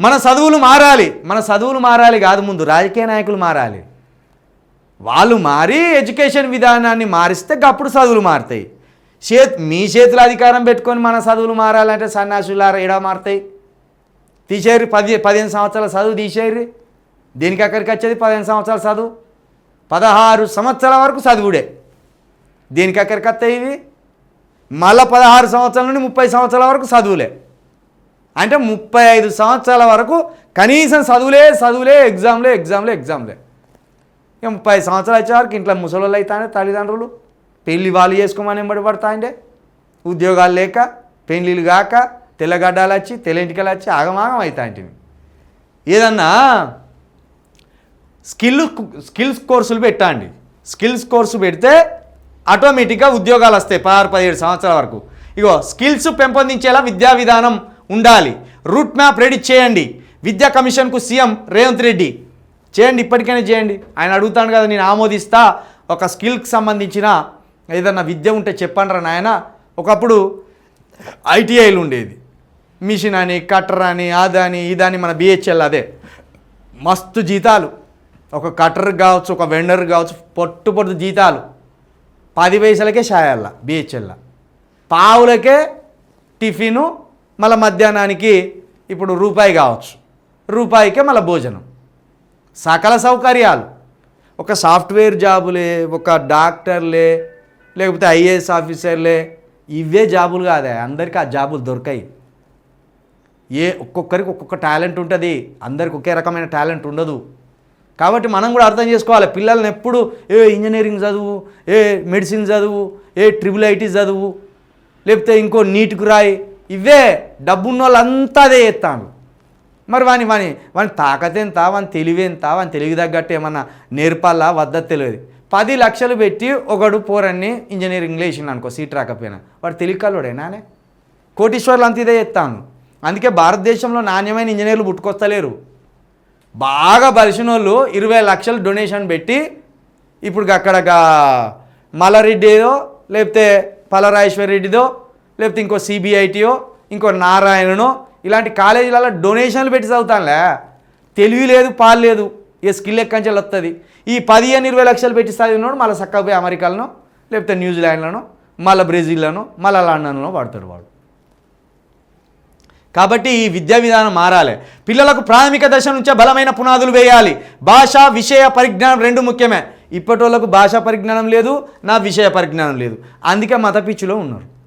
మన చదువులు మారాలి. మన చదువులు మారాలి కాదు ముందు రాజకీయ నాయకులు మారాలి. వాళ్ళు మారి ఎడ్యుకేషన్ విధానాన్ని మారిస్తే అప్పుడు చదువులు మారుతాయి. చేతి మీ చేతుల అధికారం పెట్టుకొని మన చదువులు మారాలంటే సన్యాసులారా ఎడా మారుతాయి? తీసేరు పది పదిహేను సంవత్సరాల చదువు తీసేరు దేనికి అక్కడికి వచ్చేది? పదిహేను సంవత్సరాల చదువు. పదహారు సంవత్సరాల వరకు చదువుడే. దేనికి అక్కడికి వస్తాయి ఇవి? మళ్ళీ పదహారు సంవత్సరాల నుండి ముప్పై సంవత్సరాల వరకు చదువులే. అంటే ముప్పై ఐదు సంవత్సరాల వరకు కనీసం చదువులే చదువులే ఎగ్జామ్లే ఎగ్జామ్లే ఎగ్జామ్లే. ఇక ముప్పై సంవత్సరాలు వచ్చే వరకు ఇంట్లో ముసలోళ్ళు అవుతానే తల్లిదండ్రులు. పెళ్ళి వాళ్ళు చేసుకోమని ఎంబడి పడతాయండే ఉద్యోగాలు లేక పెళ్ళిళ్ళు కాక తెల్లగడ్డలు వచ్చి తెల్లంటికలు వచ్చి ఆగమాగం అవుతాయంటివి ఏదన్నా స్కిల్ స్కిల్స్ కోర్సులు పెట్టండి. స్కిల్స్ కోర్సు పెడితే ఆటోమేటిక్గా ఉద్యోగాలు వస్తాయి పదహారు పదిహేడు సంవత్సరాల వరకు. ఇగో స్కిల్స్ పెంపొందించేలా విద్యా విధానం ఉండాలి. రూట్ మ్యాప్ రెడీ చేయండి. విద్యా కమిషన్కు సీఎం రేవంత్ రెడ్డి. చేయండి ఇప్పటికైనా చేయండి. ఆయన అడుగుతాను కదా నేను ఆమోదిస్తా. ఒక స్కిల్కి సంబంధించిన ఏదన్నా విద్య ఉంటే చెప్పండ్రా నాయన. ఒకప్పుడు ఐటీఐలు ఉండేది. మిషన్ అని కట్టర్ అని అదని ఇదని మన బిహెచ్ఎల్ అదే. మస్తు జీతాలు. ఒక కట్టర్ కావచ్చు ఒక వెండర్ కావచ్చు పొట్టు పొట్టు జీతాలు. పది పైసలకే షాయల్లా బిహెచ్ఎల్ల. పావులకే టిఫిను మళ్ళీ మధ్యాహ్నానికి ఇప్పుడు రూపాయి కావచ్చు. రూపాయికే మళ్ళీ భోజనం. సకల సౌకర్యాలు. ఒక సాఫ్ట్వేర్ జాబులే ఒక డాక్టర్లే లేకపోతే ఐఏఎస్ ఆఫీసర్లే ఇవే జాబులు కాదే. అందరికీ ఆ జాబులు దొరకాయి. ఏ ఒక్కొక్కరికి ఒక్కొక్క టాలెంట్ ఉంటుంది. అందరికి ఒకే రకమైన టాలెంట్ ఉండదు. కాబట్టి మనం కూడా అర్థం చేసుకోవాలి. పిల్లల్ని ఎప్పుడు ఏ ఇంజనీరింగ్ చదువు ఏ మెడిసిన్ చదువు ఏ ట్రిబుల్ ఐటీ చదువు లేకపోతే ఇంకో నీటికి రాయి ఇవే డబ్బున్న వాళ్ళంతా అదే చేస్తాను మరి వాని వాని వాని తాకతెంత వాని తెలివెంత వాని తెలివి తగ్గట్టు ఏమన్నా నేర్పాలా వద్ద తెలియదు. పది లక్షలు పెట్టి ఒకడు పోరన్ని ఇంజనీరింగ్లో వేసిండు అనుకో సీట్ రాకపోయినా. వాడు తెలియకల్లోడేనానే కోటీశ్వర్లు అంత ఇదే చెప్తాను అందుకే భారతదేశంలో నాణ్యమైన ఇంజనీర్లు పుట్టుకొస్తలేరు. బాగా బలిసిన వాళ్ళు ఇరవై లక్షలు డొనేషన్ పెట్టి ఇప్పుడు అక్కడ మల్లారెడ్డిదో లేకపోతే పలరాజేశ్వర రెడ్డిదో లేకపోతే ఇంకో సిబిఐటియో ఇంకో నారాయణనో ఇలాంటి కాలేజీలలో డొనేషన్లు పెట్టి చదువుతానులే. తెలివి లేదు పాలు లేదు. ఏ స్కిల్ ఎక్కంచెలు వస్తుంది ఈ పదిహేను ఇరవై లక్షలు పెట్టి చదివినోడు మళ్ళీ చక్కగా పోయి అమెరికాలోనో లేకపోతే న్యూజిలాండ్లోనో మళ్ళీ బ్రెజిల్లోనో మళ్ళీ లండన్లో వాడతాడు వాడు. కాబట్టి ఈ విద్యా విధానం మారాలి. పిల్లలకు ప్రాథమిక దశ నుంచే బలమైన పునాదులు వేయాలి. భాష విషయ పరిజ్ఞానం రెండు ముఖ్యమే. ఇప్పటి వాళ్ళకు భాషా పరిజ్ఞానం లేదు నా విషయ పరిజ్ఞానం లేదు. అందుకే మత పిచ్చిలో ఉన్నారు.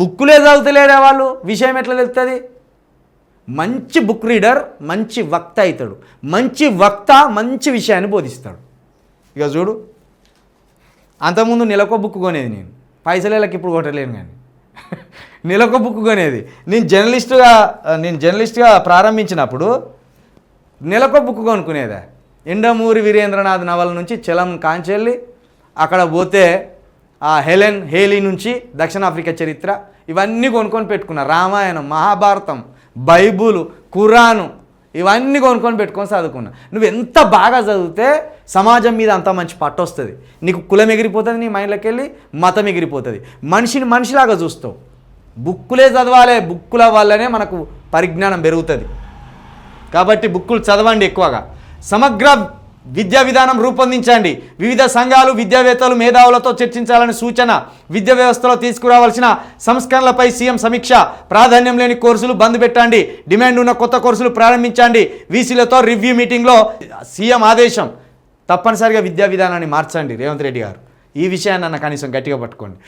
బుక్కులే చదువుతలేరే వాళ్ళు? విషయం ఎట్లా తెలుస్తుంది మంచి బుక్ రీడర్ మంచి వక్త అవుతాడు మంచి వక్త మంచి విషయాన్ని బోధిస్తాడు. ఇక చూడు. అంతకుముందు నెలకో బుక్ కొనేది నేను. పైసలేళ్ళకి ఇప్పుడు కొట్టలేను కానీ నెలకో బుక్ కొనేది. నేను జర్నలిస్ట్గా నేను జర్నలిస్ట్గా ప్రారంభించినప్పుడు నెలకో బుక్ కొనుక్కునేదా? ఎండమూరి వీరేంద్రనాథ్ నవల నుంచి చలం కాంచెల్లి అక్కడ పోతే హెలెన్ హేలీ నుంచి దక్షిణాఫ్రికా చరిత్ర ఇవన్నీ కొనుక్కొని పెట్టుకున్నారు రామాయణం మహాభారతం బైబుల్ ఖురాను ఇవన్నీ కొనుక్కొని పెట్టుకొని చదువుకున్నా. నువ్వు ఎంత బాగా చదివితే సమాజం మీద అంత మంచి పట్టు వస్తుంది. నీకు కులం ఎగిరిపోతుంది నీ మైండ్లోకి వెళ్ళి మతం ఎగిరిపోతుంది. మనిషిని మనిషిలాగా చూస్తావు. బుక్కులే చదవాలి బుక్కుల వల్లనే మనకు పరిజ్ఞానం పెరుగుతుంది. కాబట్టి బుక్కులు చదవండి ఎక్కువగా. సమగ్ర విద్యా విధానం రూపొందించండి. వివిధ సంఘాలు విద్యావేత్తలు మేధావులతో చర్చించాలని సూచన విద్యా వ్యవస్థలో తీసుకురావాల్సిన సంస్కరణలపై సీఎం సమీక్ష. ప్రాధాన్యం లేని కోర్సులు బంద్ పెట్టండి. డిమాండ్ ఉన్న కొత్త కోర్సులు ప్రారంభించండి. వీసీలతో రివ్యూ మీటింగ్లో సీఎం ఆదేశం. తప్పనిసరిగా విద్యా విధానాన్ని మార్చండి. రేవంత్ రెడ్డి గారు. ఈ విషయాన్ని అన్న కనీసం గట్టిగా పట్టుకోండి.